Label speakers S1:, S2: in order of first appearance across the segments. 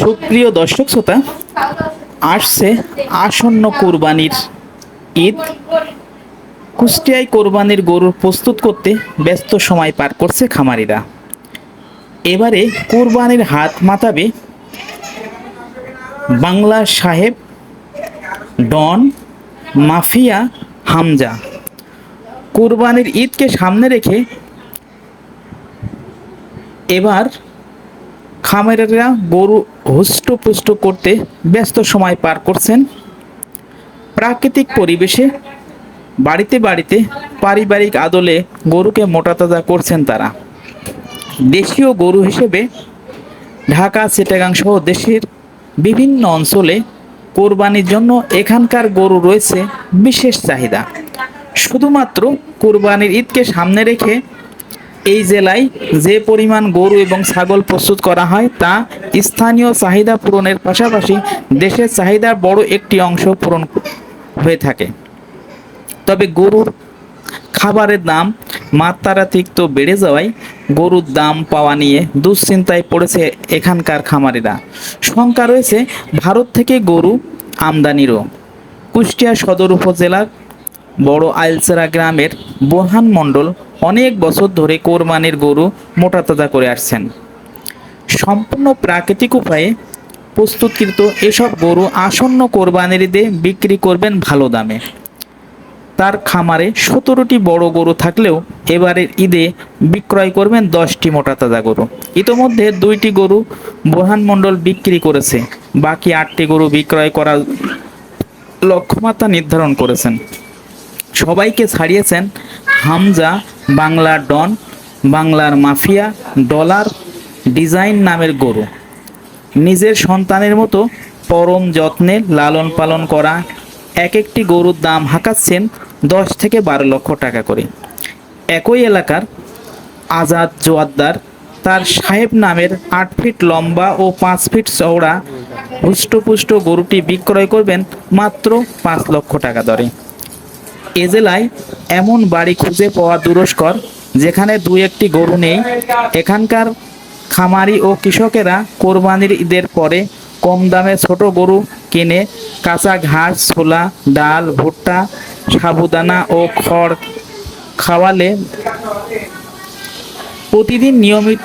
S1: সুপ্রিয় দর্শক শ্রোতা, আসছে আসন্ন কোরবানির ঈদ। কুষ্টিয়ায় কোরবানির গরুর প্রস্তুত করতে ব্যস্ত সময় পার করছে খামারিরা। এবারে কোরবানির হাত মাতাবে বাংলা সাহেব ডন মাফিয়া হামজা। কোরবানির ঈদকে সামনে রেখে এবার খামারেরা গরু হুষ্টপুষ্ট করতে ব্যস্ত সময় পার করছেন। প্রাকৃতিক পরিবেশে বাড়িতে বাড়িতে পারিবারিক আদলে গরুকে মোটাতাজা করছেন তারা। দেশীয় গরু হিসেবে ঢাকা, চিটাগাং সহ দেশের বিভিন্ন অঞ্চলে কোরবানির জন্য এখানকার গরু রয়েছে বিশেষ চাহিদা। শুধুমাত্র কোরবানির ঈদকে সামনে রেখে এই জেলায় যে পরিমাণ গরু এবং ছাগল প্রস্তুত করা হয়, তা স্থানীয় চাহিদা পূরণের পাশাপাশি দেশের চাহিদার বড় একটি অংশ পূরণ হয়ে থাকে। তবে গরুর খাবারের দাম মাত্রাতিরিক্ত বেড়ে যাওয়ায় গরুর দাম পাওয়া নিয়ে দুশ্চিন্তায় পড়েছে এখানকার খামারিরা। শঙ্কা রয়েছে ভারত থেকে গরু আমদানিরও। কুষ্টিয়া সদর উপজেলার বড় আইলসেরা গ্রামের বোরহান মণ্ডল অনেক বছর ধরে কোরবানির গরু মোটাতাজা করে আসছেন। সম্পূর্ণ প্রাকৃতিক উপায়ে প্রস্তুতকৃত এসব গরু আসন্ন কোরবানির ঈদে বিক্রি করবেন ভালো দামে। তার খামারে সতেরোটি বড় গরু থাকলেও এবারের ঈদে বিক্রয় করবেন দশটি মোটা তাজা গরু। ইতোমধ্যে দুইটি গরু মণ্ডল বিক্রি করেছে। বাকি আটটি গরু বিক্রয় করার লক্ষ্যমাত্রা নির্ধারণ করেছেন। সবাইকে ছাড়িয়েছেন হামজা বাংলার ডন, বাংলার মাফিয়া, ডলার, ডিজাইন নামের গরু। নিজের সন্তানের মতো পরম যত্নে লালন পালন করা এক একটি গরুর দাম হাঁকাচ্ছেন দশ থেকে বারো লক্ষ টাকা করে। একই এলাকার আজাদ জোয়াদ্দার তার সাহেব নামের আট ফিট লম্বা ও পাঁচ ফিট চওড়া হুষ্টপুষ্ট গরুটি বিক্রয় করবেন মাত্র পাঁচ লক্ষ টাকা দরে। এ জেলায় এমন বাড়ি খুঁজে পাওয়া দুরস্কর, যেখানে দুই একটি গরু নেই। এখানকার খামারি ও কৃষকেরা কোরবানির ঈদের পরে কম দামে ছোট গরু কিনে কাঁচা ঘাস, ছোলা, ডাল, ভুট্টা, সাবুদানা ও খড় খাওয়ালে প্রতিদিন নিয়মিত,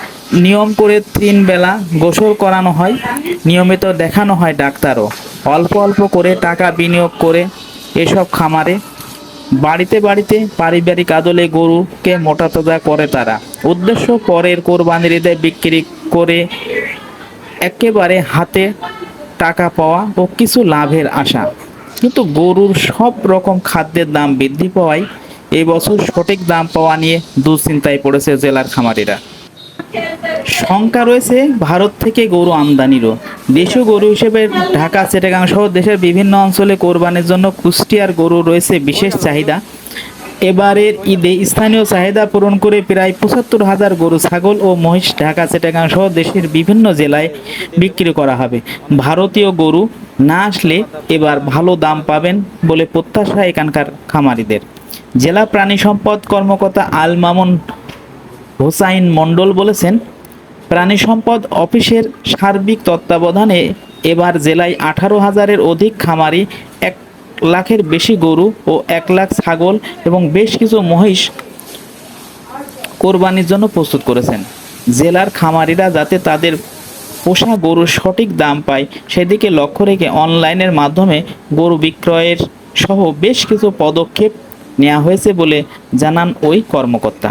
S1: নিয়ম করে তিন বেলা গোসল করানো হয়, নিয়মিত দেখানো হয় ডাক্তারও। অল্প অল্প করে টাকা বিনিয়োগ করে এসব খামারে বাড়িতে বাড়িতে পারিবারিক আদলে গরুকে মোটা তাজা করে তারা। উদ্দেশ্য পরের কোরবানির ঈদে বিক্রি করে একেবারে হাতে টাকা পাওয়া ও কিছু লাভের আশা। কিন্তু গরুর সব রকম খাদ্যের দাম বৃদ্ধি পাওয়ায় এবছর সঠিক দাম পাওয়া নিয়ে দুশ্চিন্তায় পড়েছে জেলার খামারিরা। শঙ্কা রয়েছে ভারত থেকে গরু আমদানিরও। দেশীয় গরু হিসেবে ঢাকা, চিটাগাং সহ দেশের বিভিন্ন অঞ্চলে কোরবানির জন্য কুষ্টিয়ার গরু রয়েছে বিশেষ চাহিদা। এবারের ঈদে স্থানীয় চাহিদা পূরণ করে প্রায় পঁচাত্তর হাজার গরু, ছাগল ও মহিষ ঢাকা, চিটাগাং সহ দেশের বিভিন্ন জেলায় বিক্রি করা হবে। ভারতীয় গরু না আসলে এবার ভালো দাম পাবেন বলে প্রত্যাশা এখানকার খামারিদের। জেলা প্রাণী সম্পদ কর্মকর্তা আল মামুন হোসাইন মণ্ডল বলেছেন, প্রাণী সম্পদ অফিসের সার্বিক তত্ত্বাবধানে এবার জেলায় আঠারো হাজারের অধিক খামারি, এক লাখের বেশি গরু ও এক লাখ ছাগল এবং বেশ কিছু মহিষ কোরবানির জন্য প্রস্তুত করেছেন। জেলার খামারিরা যাতে তাদের পোষা গরুর সঠিক দাম পায়, সেদিকে লক্ষ্য রেখে অনলাইনের মাধ্যমে গরু বিক্রয়ের সহ বেশ কিছু পদক্ষেপ নেওয়া হয়েছে বলে জানান ওই কর্মকর্তা।